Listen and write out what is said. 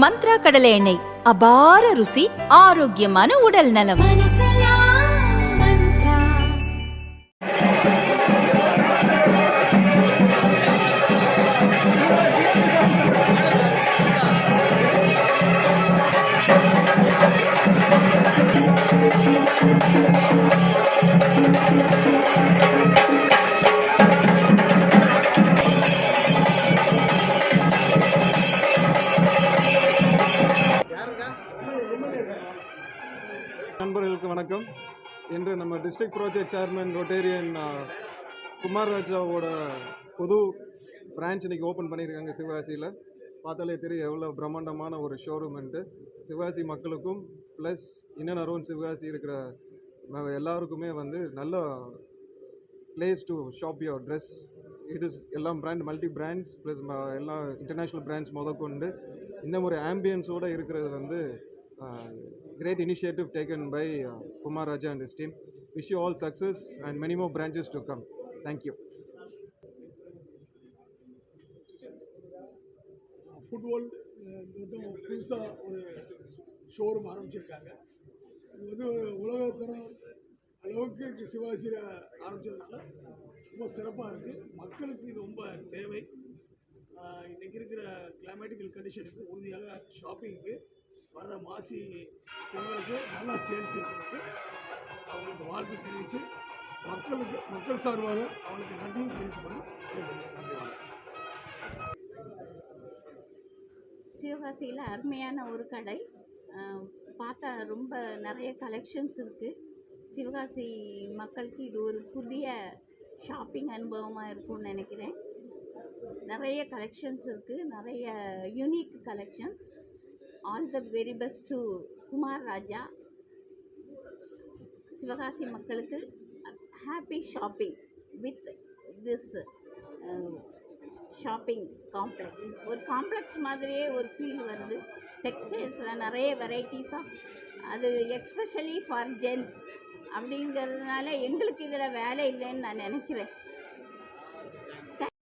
மந்த்ரா கடலை எண்ணெய் அபார ருசி ஆரோக்கியமான உடல் நலம் Thank you. நண்பர்களுக்கு வணக்கம். இன்று நம்ம district project chairman Rotarian Kumar ராஜாவோட புது பிரான்ச் இன்னைக்கு ஓப்பன் பண்ணியிருக்காங்க சிவகாசியில் பார்த்தாலே தெரியும் எவ்வளோ பிரம்மாண்டமான ஒரு ஷோரூம்ன்ட்டு சிவகாசி மக்களுக்கும் ப்ளஸ் இன்னும் அரௌண்ட் சிவகாசி இருக்கிற எல்லாருக்குமே வந்து நல்ல place to shop your dress it is எல்லாம் பிராண்ட் மல்டி பிராண்ட்ஸ் ப்ளஸ் எல்லா இன்டர்நேஷ்னல் பிராண்ட்ஸ் முதற்கொண்டு இந்த மாதிரி ஆம்பியன்ஸோடு இருக்கிறது வந்து great initiative taken by Kumar Raja and his team. Wish you all success and many more branches to come thank you food world மட்டும் புதுசாக ஒரு ஷோரூம் ஆரம்பிச்சிருக்காங்க. இது வந்து உலகத்தரம் அளவுக்கு இங்க ஆரம்பித்ததுனால ஆரம்பிச்சதுனால ரொம்ப சிறப்பாக இருக்குது மக்களுக்கு இது ரொம்ப தேவை. இன்றைக்கி இருக்கிற கிளைமேட்டிக்கல் கண்டிஷனுக்கு உறுதியாக ஷாப்பிங்க்கு வர்ற மாசி பொங்கலுக்கு நல்லா சேல்ஸ் இருக்கிறது அவங்களுக்கு வாழ்த்து தெரிவித்து மக்களுக்கு மக்கள் சார்பாக அவனுக்கு நன்றியும் தெரிவித்து கொண்டு நன்றி சிவகாசியில் அருமையான ஒரு கடை. பார்த்தா ரொம்ப நிறைய கலெக்ஷன்ஸ் இருக்குது சிவகாசி மக்களுக்கு இது ஒரு புதிய ஷாப்பிங் அனுபவமாக இருக்கும்னு நினைக்கிறேன். நிறைய கலெக்ஷன்ஸ் இருக்குது நிறைய unique collections all the very best to Kumar Raja Sivakasi மக்களுக்கு happy shopping with this shopping complex ஒரு காம்ப்ளெக்ஸ் மாதிரியே ஒரு ஃபீல் வருது. டெக்ஸ்டைல்ஸில் நிறைய வெரைட்டிஸ் ஆஃப் அது எக்ஸ்பெஷலி ஃபார் ஜென்ஸ் அப்படிங்கிறதுனால எங்களுக்கு இதில் வேலை இல்லைன்னு நான் நினைக்கிறேன்.